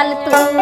ডাল তুমি